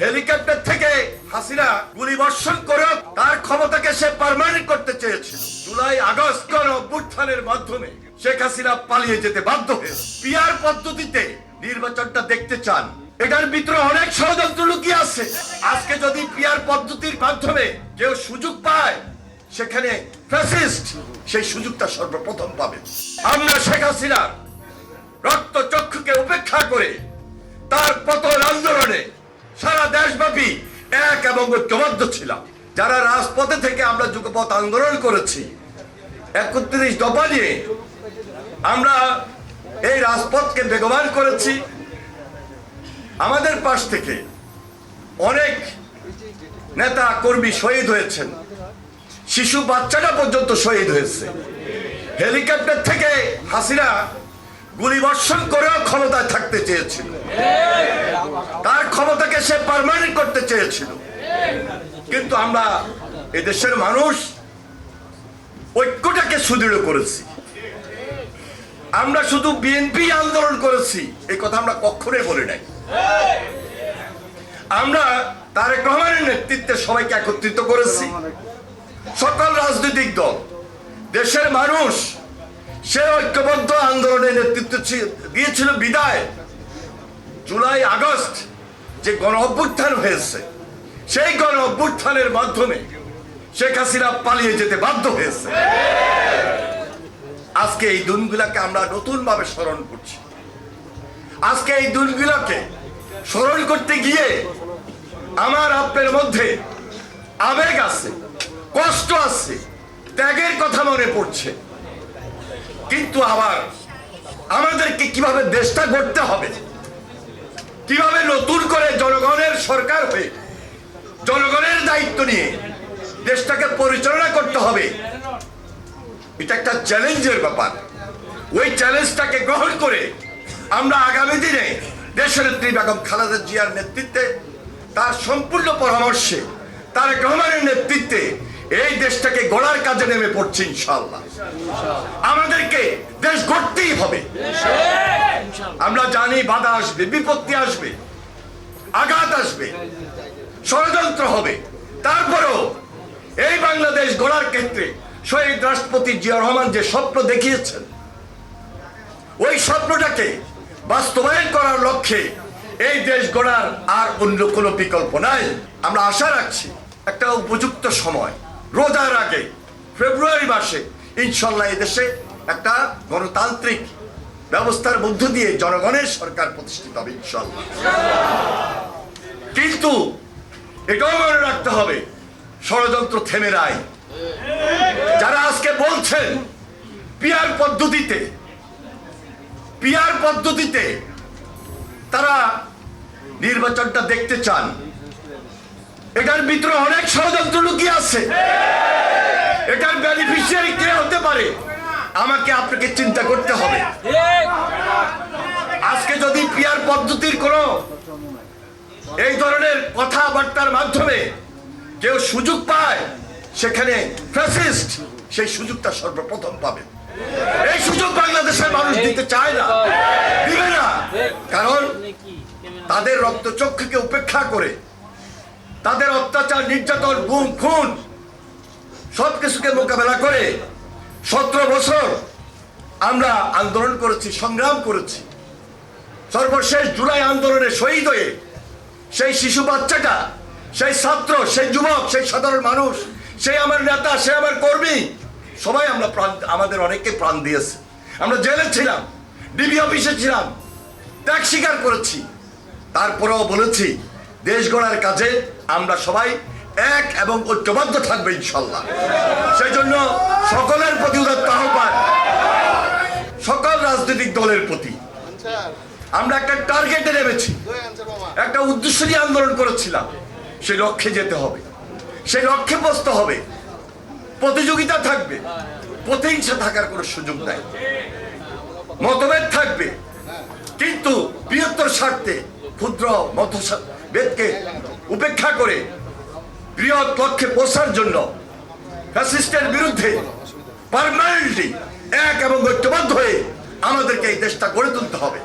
Helicopter থেকে হাসিনা গুলি বর্ষণ করে তার ক্ষমতাকে সে পারমানেন্ট করতে চেয়েছিল। জুলাই আগস্ট গণ অভ্যুত্থানের মাধ্যমে শেখ হাসিনা পালিয়ে যেতে বাধ্য হয়েছে পিয়ার পদ্ধতিতে নির্বাচনটা দেখতে চান। এটার ভিতরে অনেক ষড়যন্ত্র লুকিয়ে আছে। আজকে যদি পিয়ার পদ্ধতির মাধ্যমে কেউ সুযোগ পায়, সেখানে ফ্যাসিস্ট সেই সুযোগটা সর্বপ্রথম পাবে। আমরা শেখ হাসিনার রক্ত চক্ষুকে উপেক্ষা করে তার পতন আন্দোলনে দেশব্যাপী এক এবং ঐক্যবদ্ধ ছিলাম। যারা রাজপথে থেকে আমরা যুগপথ আন্দোলন করেছি, একত্রিশ দফা নিয়ে আমরা এই রাজপথকে বেগবান করেছি। আমাদের পাশ থেকে অনেক নেতা, কর্মী শহীদ হয়েছেন। শিশু বাচ্চাটা পর্যন্ত শহীদ হয়েছে। হেলিকপ্টার থেকে হাসিনা গুলি বর্ষণ করেও ক্ষমতায় থাকতে চেয়েছিল। তার ক্ষমতাকে সে পারমানেন্ট করতে চেয়েছিল। কিন্তু আমরা এদেশের মানুষ ঐক্যটাকে সুদৃঢ় করেছি। আমরা শুধু বিএনপি আন্দোলন করেছি, এই কথা আমরা কখনোই বলি নাই। আমরা তারেক রহমানের নেতৃত্বে সবাইকে একত্রিত করেছি। সকল রাজনৈতিক দল, দেশের মানুষ সে ঐক্যবদ্ধ আন্দোলনের নেতৃত্ব দিয়েছিল বিদায়। জুলাই, আগস্ট যে গণ অভ্যুত্থান হয়েছে, সেই গণ অভ্যুত্থানের মাধ্যমে শেখ হাসিনা পালিয়ে যেতে বাধ্য হয়েছে। আজকে এই দিনগুলাকে আমরা নতুন ভাবে স্মরণ করছি। আজকে এই দিনগুলোকে স্মরণ করতে গিয়ে আমার আপনার মধ্যে আবেগ আছে, কষ্ট আছে, ত্যাগের কথা মনে পড়ছে। কিন্তু আবার আমাদেরকে কীভাবে দেশটা গড়তে হবে? কীভাবে নতুন করে জনগণের সরকার হয়ে, জনগণের দায়িত্ব নিয়ে দেশটাকে পরিচালনা করতে হবে? এটা একটা চ্যালেঞ্জের ব্যাপার। ওই চ্যালেঞ্জটাকে গ্রহণ করে আমরা আগামী দিনে দেশনেত্রী বেগম খালেদা জিয়ার নেতৃত্বে, তার সম্পূর্ণ পরামর্শে তার রহমানের নেতৃত্বে এই দেশটাকে গড়ার কাজে নেমে পড়ছে ইনশাল্লাহ আমাদেরকে দেশ গড়তেই হবে। আমরা জানি বাধা আসবে, বিপত্তি আসবে, আঘাত আসবে, ষড়যন্ত্র হবে। তারপরেও এই বাংলাদেশ গড়ার ক্ষেত্রে শহীদ রাষ্ট্রপতি জিয়া রহমান যে স্বপ্ন দেখিয়েছেন, ওই স্বপ্নটাকে বাস্তবায়ন করার লক্ষ্যে এই দেশ গড়ার আর অন্য কোনো বিকল্প নাই। আমরা আশা রাখছি একটা উপযুক্ত সময় রোজার আগে, ফেব্রুয়ারি মাসে, ইনশাল্লাহ এই দেশে একটা গণতান্ত্রিক ব্যবস্থার মধ্য দিয়ে জনগণের সরকার প্রতিষ্ঠিত হবে কিন্তু এটাও মনে রাখতে হবে, ষড়যন্ত্র থেমে নাই। যারা আজকে বলছেন, পিয়ার পদ্ধতিতে পিয়ার পদ্ধতিতে তারা নির্বাচনটা দেখতে চান, এটার ভিতরে অনেক ষড়যন্ত্র লুকিয়ে আছে। বেনিফিশিয়ারি কে হতে পারে, আমাকে আপনাকে চিন্তা করতে হবে। আজকে যদি পিয়ার পদ্ধতির কোনো এই ধরনের কথাবার্তার মাধ্যমে কেউ সুযোগ পায়, সেখানে ফ্যাসিস্ট সেই সুযোগটা সর্বপ্রথম পাবে। এই সুযোগ বাংলাদেশের মানুষ দিতে চায় না, দিবে না। কারণ তাদের রক্তচক্ষুকে উপেক্ষা করে তাদের অত্যাচার, নির্যাতন, গুম, খুন সবকিছুকে মোকাবেলা করে সতেরো বছর আমরা আন্দোলন করেছি, সংগ্রাম করেছি। সর্বশেষ জুলাই আন্দোলনে শহীদ হয়ে সেই শিশু বাচ্চাটা, সেই ছাত্র, সেই যুবক, সেই সাধারণ মানুষ সেই আমার নেতা, সে আমার কর্মী, সবাই আমরা প্রাণ, আমাদের অনেকে প্রাণ দিয়েছে। আমরা জেলে ছিলাম, ডিবি অফিসে ছিলাম, ত্যাগ স্বীকার করেছি। তারপরেও বলেছি, দেশ গড়ার কাজে আমরা সবাই এক এবং ঐক্যবদ্ধ থাকবে ইনশাল্লাহ। সেই জন্য সকলের প্রতি উদাত্ত আহ্বান। সকল রাজনৈতিক দলের প্রতি। আমরা একটা টার্গেটে নেমেছি। একটা উদ্দেশ্য নিয়ে আন্দোলন করেছিলাম। সেই লক্ষ্যে যেতে হবে। সেই লক্ষ্যে বসতে হবে। প্রতিযোগিতা থাকবে। প্রতিহিংসা থাকার কোনো সুযোগ নাই। মতভেদ থাকবে। কিন্তু বৃহত্তর স্বার্থে ক্ষুদ্র মতভেদকে উপেক্ষা করে বৃহৎ লক্ষ্যে পৌঁছার জন্য ফ্যাসিস্টের বিরুদ্ধে পারমানেন্টলি এক এবং ঐক্যবদ্ধ হয়ে আমাদেরকে এই দেশটা গড়ে তুলতে হবে।